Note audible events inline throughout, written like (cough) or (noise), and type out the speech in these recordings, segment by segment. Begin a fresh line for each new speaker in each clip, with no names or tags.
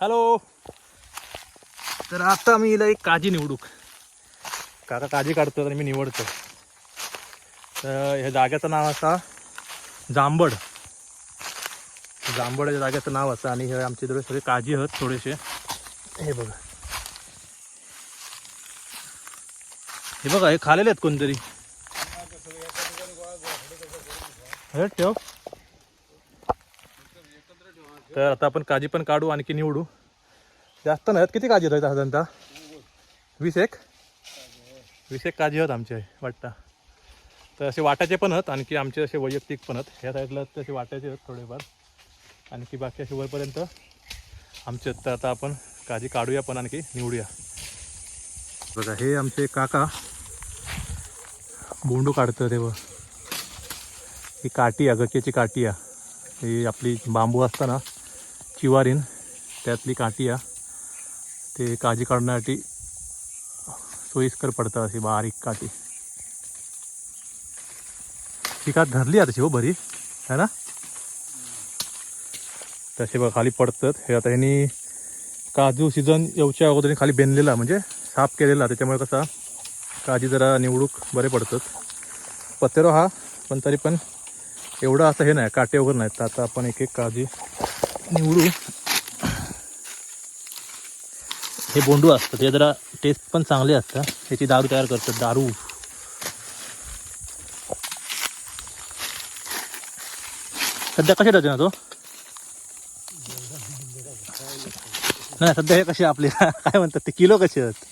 Hello. तर आता मी हिला एक काजी निवडूक. काका काजी काढतो तर मी निवडतो तर ह्या जाग्याचं नाव असा जांभड जांभड या जाग्याचं नाव असं आणि हे आमच्या थोडे सगळे काजी आहेत थोडेसे. हे बघा. हे बघा हे खालेले आहेत कोणतरी. हे ठेव. तर आता आपण काजी पण काढू आणखी निवडू. जास्त नाही आहेत. किती काजी आहेत साधारणतः? वीस एक? वीस एक काजी आहेत आमचे वाटतं. तर असे वाटायचे पण आहेत आणखी आमचे असे वैयक्तिक पण आहेत. ह्या साईडला तसे वाटायचे आहेत थोडेफार. आणखी बाकी असे वरपर्यंत आमचे आहेत. तर आता आपण काजी काढूया पण आणखी निवडूया. बघा हे आमचे काका बोंडू काढतं तेव्हा ही काठी आहे गकेची काठी आहे. ही आपली बांबू असतं ना चिवारीन त्यातली काठी आहे ते काजी काढण्यासाठी सोयीस्कर पडतं अशी बारीक काठी. ही काठ धरली आता हो बरी है ना? तसे बघा खाली पडतात. हे आता ह्यांनी काजू सीझन येऊच्या अगोदर खाली बेनलेला म्हणजे साफ केलेला. त्याच्यामुळे कसा काजी जरा निवडूक बरे पडतात. पत्तेरो हा पण तरी पण एवढं असं हे नाही काटे वगैरे नाहीत. तर आता आपण एक एक काजी निवडू. हे बोंडू असतं ते जरा टेस्ट पण चांगले असतं. त्याची दारू तयार करतात दारू. सध्या कसे डझन तो? नाही सध्या हे कसे आपले? काय म्हणतात ते? किलो कसे आहेत?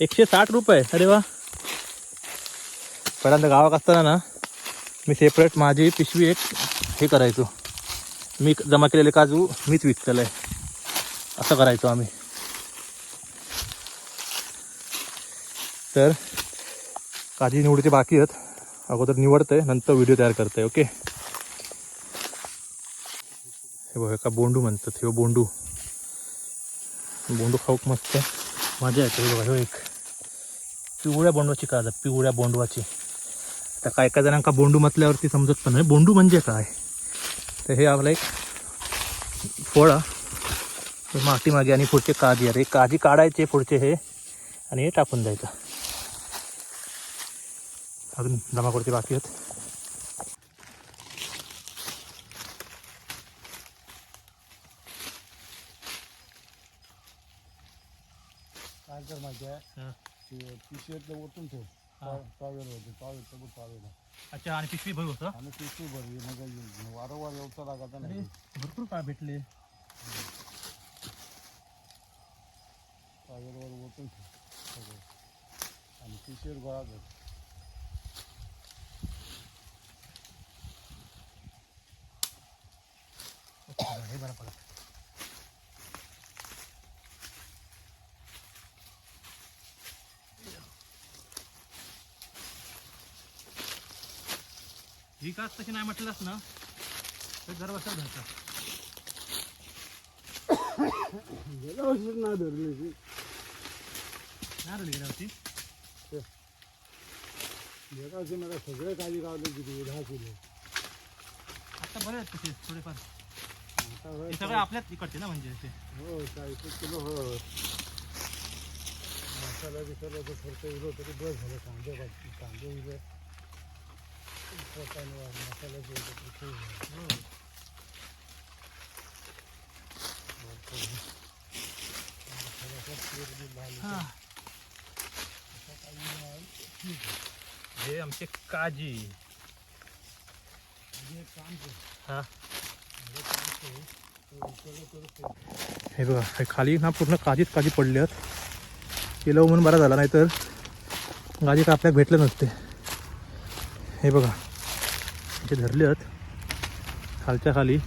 एकशे साठ रुपये. अरे वा. पहिल्यांदा गावात असताना ना मी सेपरेट माझी पिशवी एक हे करायचो. मी जमा केलेले काजू मीच विकतलं. आहे असं करायचो आम्ही. तर काजी निवडीचे बाकी आहेत. अगोदर निवडतंय नंतर व्हिडिओ तयार करतंय ओके हे बघा का बोंडू म्हणतात हे बोंडू. बोंडू खाऊक मस्त मजा येते हे बघा ह्यो एक. पिवळ्या बोंडवाची काज पिवळ्या बोंडवाची आता काय काय जणांका बोंडू म्हटल्यावरती समजत पण नाही. बोंडू म्हणजे काय? तर हे आपलं एक फळ मागे आणि पुढचे काजी हे काजी काढायचे पुढचे हे आणि हे टाकून द्यायचं. अजून जमा करते बाकी आहेत.
काय कर माहिती आहे. ते पिशवीतलं ओतून ठेव. पावेल होते. पावेल सगळं पावेल
अच्छा आणि पिशवी भरू होतं
आणि पिशवी भरली मग वारंवार येऊचा लागायचा
अरे
नाही
भरपूर काय भेटले?
कागदवर ओतून सगळं. आणि पिशेर गोळा कर.
हे बरं पडत ही काच तशी नाही म्हटलंस ना? तर घर बसत घरचा
गेल्या वर्षीच नाही धरली ती मला सगळे काळजी गावले किती दहा किलो
आता बरे आहेत तसे थोडेफार
आता होय
हे सगळे आपल्याच इकडचे ना म्हणजे ते
हो चाळीस किलो हो मसाला बिसाला तर खर्च उरलो तरी बस झालं कांदे भाजी कांदे इले मसाला जे होतं उरले तरी खूप झालं. भरपूर झालं. मसाल्याचा पीठ बी लाल
हे. आमचे काजी. हे. बघा हे खाली ना पूर्ण काजीच काजी पडली आहेत. केलं म्हणून बरा झाला नाही तर गाजी का आपल्याला भेटलं नसते. हे बघा इथे धरले आहेत खालच्या खाली.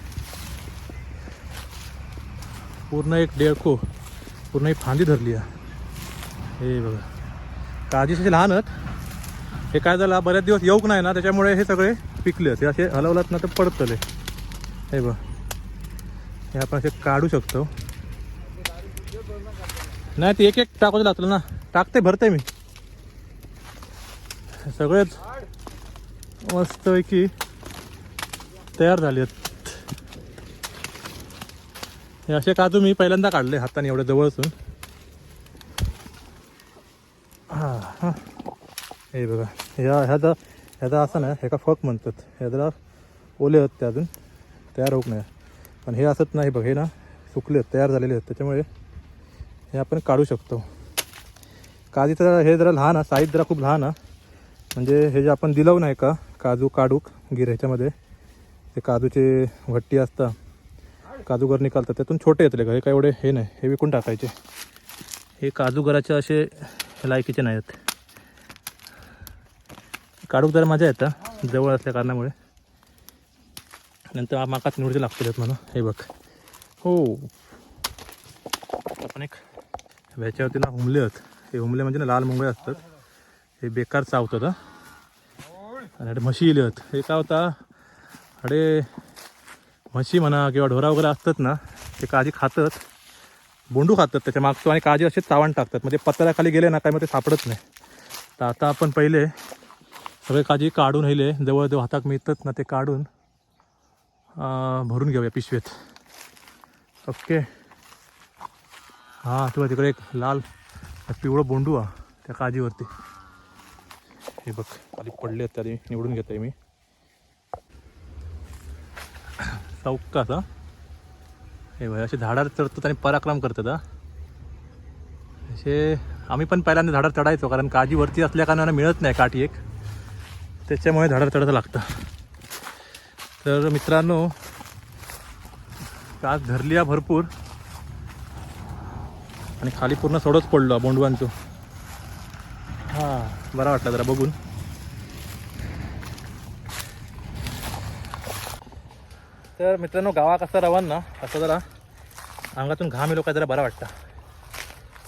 पूर्ण एक डेळखो पूर्ण एक फांदी धरली आहे. हे बघा. काजी असे लहान आहेत. हे काय झालं बऱ्याच दिवस येऊक नाही ना त्याच्यामुळे हे सगळे पिकले आहेत असे हलवलात ना तर पडतले हे. बघ. हे आपण असे काढू शकतो. नाही ते एक एक टाकू लागतं ना. टाकते भरते मी. सगळेच मस्तपैकी तयार झाले आहेत हे असे काजू मी पहिल्यांदा काढले हाताने एवढ्या जवळसून? हां हां. हे बघा ह्या ह्याचा ह्याचा असं ना ह्याका फक म्हणतात. ह्याला ओले आहेत ते अजून तयार होत नाही. पण हे असत नाही बघ हे ना सुकले आहेत तयार झालेले आहेत. त्याच्यामुळे हे आपण काढू शकतो. काजी तर हे जरा लहान आहे साईज जरा खूप लहान आहे. म्हणजे हे जे आपण दिलं नाही का काजू काढूक गिर ह्याच्यामध्ये ते काजूचे भट्टी असतात काजूगर निघालतात त्यातून छोटे येतले का हे काय एवढे हे नाही. हे विकून टाकायचे. हे काजूगराचे असे लायकीचे नाही आहेत. काढूक जरा मजा येतं. जवळ असल्या कारणामुळे. नंतर माकाच निवडचे लागतील म्हणून. हे बघ. हो. आपण एक ह्याच्यावरती ना हुमले आहेत. हे हुमले म्हणजे ना लाल मुंगळे असतात. हे बेकार चावतात आणि म्हशी इले आहेत. हे काय होता? अडे म्हशी म्हणा किंवा ढोरा वगैरे असतात ना ते काजी खातात. बोंडू खातात त्याच्या मागतो आणि काजी असे चावण टाकतात. म्हणजे पत्र्याखाली गेले ना काय मग ते सापडत नाही. तर आता आपण पहिले सगळे काजी काढून राहिले. जवळजवळ हातात मिळतात ना ते काढून भरून घेऊया पिशवेत. ओके. हां तुला तिकडे एक लाल पिवळं बोंडू हा त्या काजीवरती हे बघ खाली पडले आहेत तरी निवडून घेतोय मी. चौकात हा हे भाई असे झाडावर चढतात आणि पराक्रम करतात हा. असे आम्ही पण पहिल्यांदा झाडावर चढायचो कारण काजी वरती असल्या कारणानं मिळत नाही काठी एक. त्याच्यामुळे झाडावर चढायचं लागतं. तर मित्रांनो काच धरली आहे भरपूर. आणि खाली पूर्ण सोडच पडलो बोंडवांचो. हां बरा वाटला जरा बघून. तर मित्रांनो गावा कसा रवान ना असं जरा अंगातून घाम येलो काय जरा बरा वाटतं.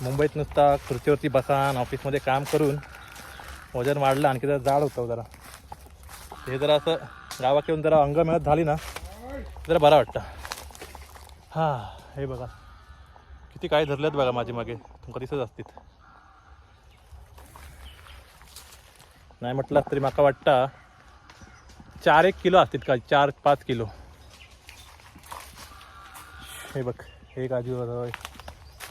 मुंबईत नुसता खुर्चीवरती बसान ऑफिसमध्ये काम करून वजन वाढलं आणखी जरा जाड होतं जरा. हे जरा असं गावात येऊन जरा अंग मिळत झाली ना जरा बरा वाटतं. हां हे बघा. किती काय धरलेत बघा माझे मागे. तुमका दिसत असतील. नाही म्हटलं तरी माका वाटतं चार एक किलो असतील का चार पाच किलो. हे बघ हे काजू हय.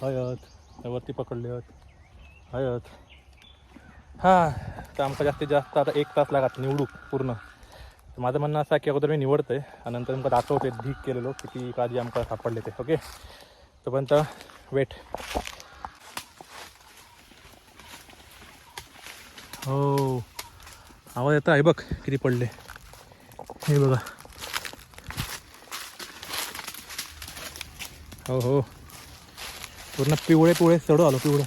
हयत वरती पकडले आहेत हयत हां तर आमचा जास्तीत जास्त आता एक तास लागत निवडूक पूर्ण. तर माझं म्हणणं असं आहे की अगोदर मी निवडतोय आणि नंतर तुमका दाखवते ढीक केलेलो किती काजी आमका सापडले ते ओके? तोपर्यंत वेट. हो आवाज येतो आहे बघ किती पडले. हे बघा. हो हो. पूर्ण पिवळे पिवळे चढू आलो पिवळे.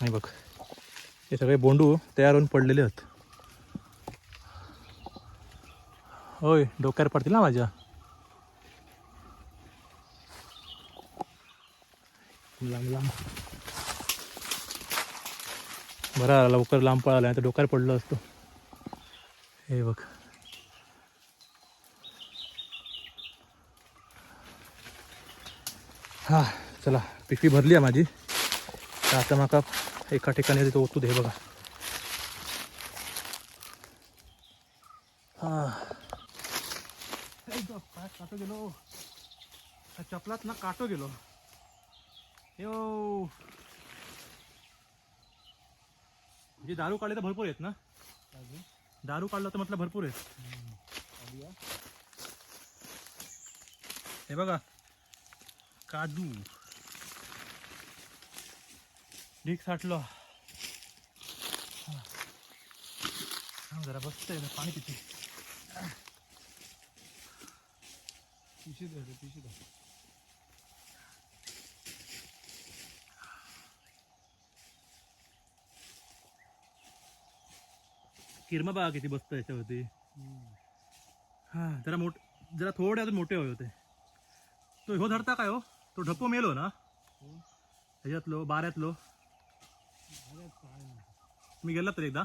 नाही बघ हे सगळे बोंडू तयार होऊन पडलेले आहेत. होय डोक्यावर पडतील ना माझ्या? लांब लांब. बरा लवकर लांब पळाला तर डोक्यावर पडलो असतो. हे बघ. हा चला पिशवी भरली आहे माझी. तर आता माका एका ठिकाणी तिथं ओतू दे बघा. हा. काटो गेलो. चपलात ना काटो गेलो. यो. म्हणजे दारू काढले तर भरपूर आहेत ना? दारू काढलं तर म्हटलं भरपूर आहेत. हे बघा काजू ढीक साठलो. हा. जरा बसतंय ना पाणी पिते.
पिशी धर पिशी धर
किरमा बघा किती बसतं याच्यावरती हा जरा मोठ जरा थोडे अजून मोठे हवे होते. तो ह्यो धरता काय हो? तो ढप्पो मेलो ना? ह्याच्यातलो बाऱ्यातलो. मी गेला तर एकदा.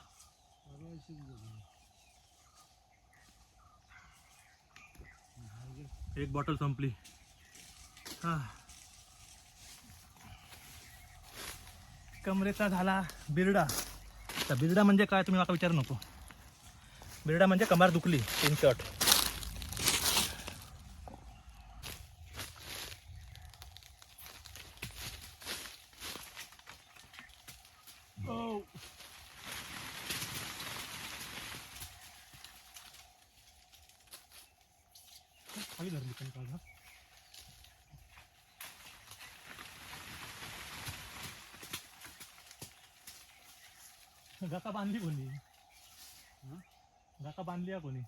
एक बॉटल संपली. हा. कमरेचा झाला बिरडा. तर बिरडा म्हणजे काय तुम्ही मला विचारू नको. बिरडा म्हणजे कमार दुखली तीन शर्ट खाली धरली पण काज गाका बांधली कोणी? गाका बांधली आहे कोणी?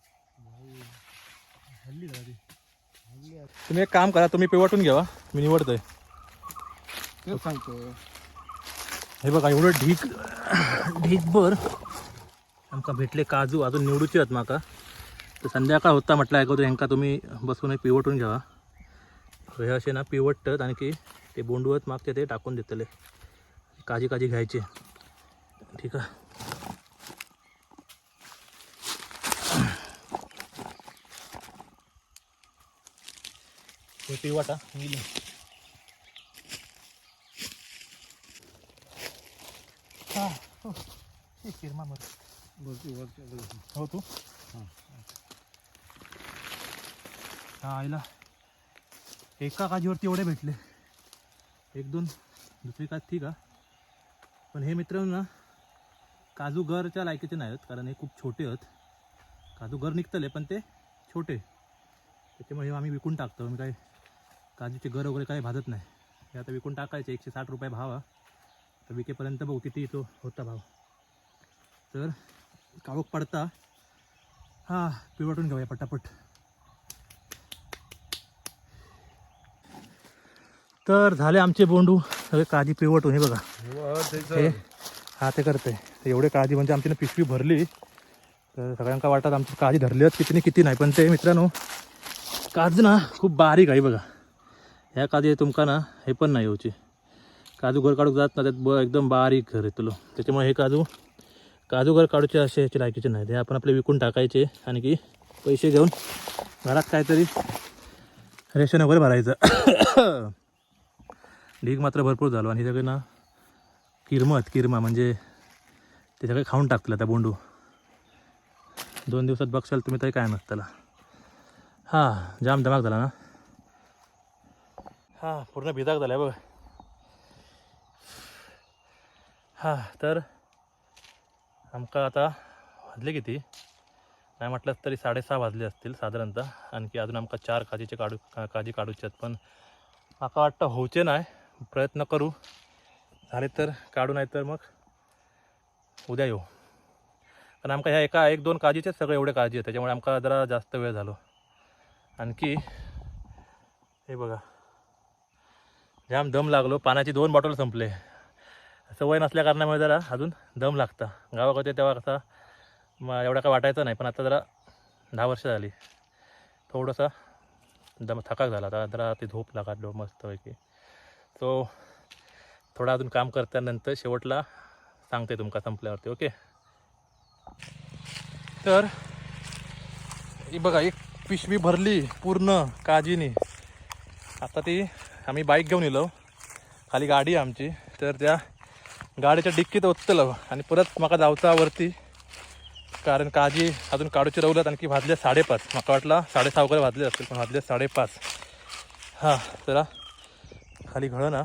हल्ली ती तुम्ही एक काम करा तुम्ही पिवटून घ्या मी निवडतोय.
ते सांगतो
हे बघा एवढं ढीक ढीकभर आमका भेटले काजू अजून निवडूचे आहेत माका. तर संध्याकाळ होता म्हटलं ऐकवतो यांका तुम्ही बसून पिवटून घ्यावा हे. असे ना पिवटतात आणखी ते बोंडवत मागते ते टाकून देतले. काजी काजी घ्यायचे. ठीक आहे. हे पिवटा गेले हा हो. तू?
हां.
हा आईला. एका काजीवरती एवढे भेटले. एक दोन दुसरी काज ठीक आहे पण हे मित्रांनो ना काजू घरच्या लायकीचे नाही आहेत कारण हे खूप छोटे आहेत. काजू घर निघतले पण ते छोटे. त्याच्यामुळे हे आम्ही विकून टाकतो. आम्ही काय काजूचे घर वगैरे काही भाजत नाही. हे आता विकून टाकायचे एकशे साठ रुपये भाव. तर विकेपर्यंत बघू किती तो होता भाव. तर काळोख पडता. हा पिवटून घेऊया पटापट. तर झाले आमचे बोंडू. सगळे काळजी पिवटून हे बघा. हे हा ते करते. एवढे काळजी म्हणजे आमची ना पिशवी भरली. तर सगळ्यांका वाटतात आमची काळजी धरली आहेत किती नाही किती नाही पण ते मित्रांनो काजू ना खूप बारीक आहे बघा. ह्या काजी तुमका ना हे पण नाही होची काजू घर काढूक जात ना त्यात ब एकदम बारीक घर येतलो. त्याच्यामुळे हे काजू काजू घर काढूचे असे ह्याचे लायकीचे नाही ते आपण आपले विकून टाकायचे आणि की पैसे घेऊन घरात काहीतरी रेशन वगैरे भरायचं. (coughs) ढीग मात्र भरपूर झालो आणि हे सगळे ना किरमत किरमा म्हणजे ते सगळे खाऊन टाकलं त्या बोंडू. दोन दिवसात बघशाल तुम्ही तरी काय नसतं त्याला. हां जाम धमाक झाला ना. हां पूर्ण भिजाक झाला बघ. हां तर आमका आता वाजले किती? नाही म्हटलं तरी साडेसहा वाजले असतील साधारणतः. आणखी अजून आमका चार काजीचे काढू का- काजी काढूचे आहेत पण म्हाका वाटतं होऊचे नाही. प्रयत्न करू. झाले तर काढू नाही तर मग उद्या येऊ. कारण आमका ह्या एका एक दोन काजीचेच सगळे एवढे काळजी आहेत त्याच्यामुळे आमका जरा जास्त वेळ झालो. आणखी हे बघा. जाम दम लागलो पाण्याची दोन बॉटल संपले. सवय नसल्या कारणामुळे जरा अजून दम लागता. गावाकडे तेव्हा कसा मग एवढा काय वाटायचं नाही पण आता जरा दहा वर्ष झाली. थोडंसं दम थकाक झाला. आता जरा ते झोप लागलो मस्तपैकी. सो थोडं अजून काम करतानंतर शेवटला सांगते तुमका संपल्यावरती ओके तर ही बघा एक पिशवी भरली पूर्ण काजीनी. आता ती आम्ही बाईक घेऊन येलो. खाली गाडी आहे आमची. तर त्या गाडीच्या डिक्कीत ओतलं आणि परत म्हाका जावचा वरती कारण काजी अजून काढूचे रवल्यात आणखी भाजले साडेपाच. म्हाका वाटला साडेसहा वगैरे भाजले असतील पण भाजले साडेपाच. हां जरा खाली घळ ना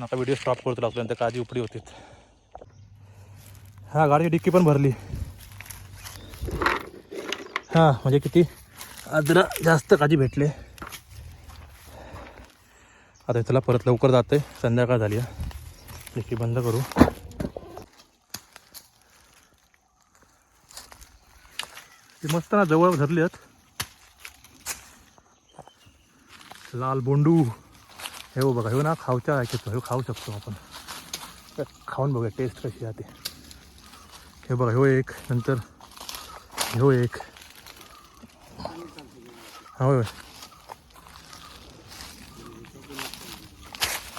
नका व्हिडिओ स्टॉप करतो लागतो नंतर काजी उपडी होती हां गाडीची डिक्की पण भरली. हां म्हणजे किती? आज जास्त काजी भेटले. आता चला परत लवकर जाते संध्याकाळ झाली आहे बंद करू. ती मस्त ना जवळ धरली आहेत लाल बोंडू. हे हो बघा हे ना खाऊच्या ऐकतो हे खाऊ शकतो आपण. खाऊन बघूया टेस्ट कशी आहे ते. हे बघा ह्यो एक नंतर ह्यो एक. होय होय.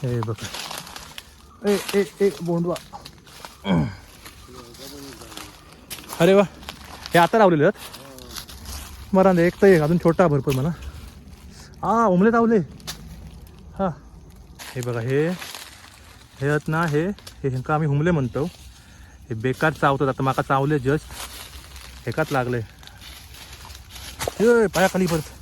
हे बघा ए ए ए बोंडवा अरे वा. हे आता लावलेले आहेत? मरा एक तर एक अजून छोटा भरपूर म्हणा. हा उमले तावले हा. हे बघा हे हे आहेत ना हे हे ह्यांका आम्ही हुमले म्हणतो. हे बेकार चावतात आता माका चावले जस्ट. एकाच लागले. हे पायाखाली परत.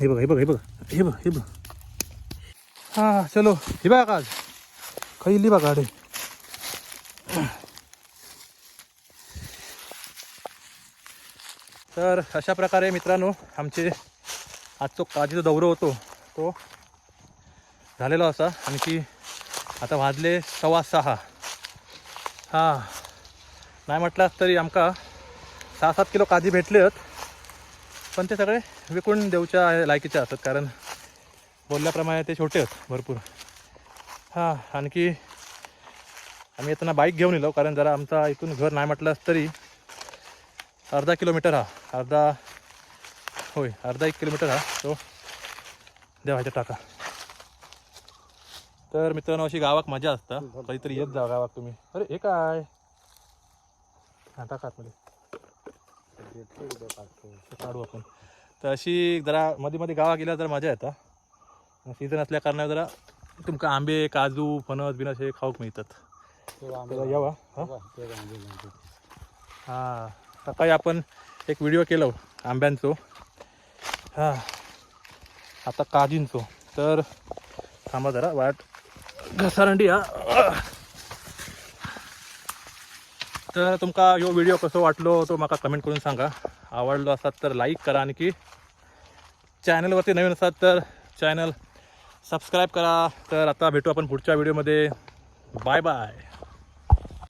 हे बघा हे बघा हे बघा. हे बघ हे बघ. हा चलो. हे बघा काज खैली बघा गाडी. तर अशा प्रकारे मित्रांनो आमचे आजचो काजीचा दौरा होतो. तो झालेला असा. आणखी आता वाजले सव्वा सहा. हां. नाही म्हटलं तरी आमका सहा सात किलो काजी भेटले आहेत पण ते सगळे विकून देऊच्या लायकीच्या असतात कारण बोलल्याप्रमाणे ते छोटे आहेत भरपूर. हां आणखी आम्ही येताना बाईक घेऊन येलो कारण जरा आमचा इथून घर नाही म्हटलं तरी अर्धा किलोमीटर हा अर्धा होय अर्धा एक किलोमीटर हा तो देवाच्या टाका. तर मित्रांनो अशी गावाक मजा असता. काहीतरी येत जा गावाक तुम्ही. अरे हे काय? टाका आतमध्ये. काढू आपण. तर अशी जरा मध्ये मध्ये गावात गेल्यावर जरा मजा येता. सीझन असल्या कारणाने जरा तुमका आंबे काजू फणस बिनस हे खाऊक मिळतात. यावा हां. हां सकाळी आपण एक व्हिडिओ केलो आंब्यांचो. हां आता काजींचो. तर थांबा जरा वाट घसारंडी हा. तर तुमका ह्यो व्हिडिओ कसो वाटलो तो म्हाका कमेंट करून सांगा. आवडलो असतात तर लाईक करा आणखी. चॅनलवरती नवीन असतात तर चॅनल सबस्क्राईब करा. तर आता भेटू आपण पुढच्या व्हिडिओमध्ये बाय बाय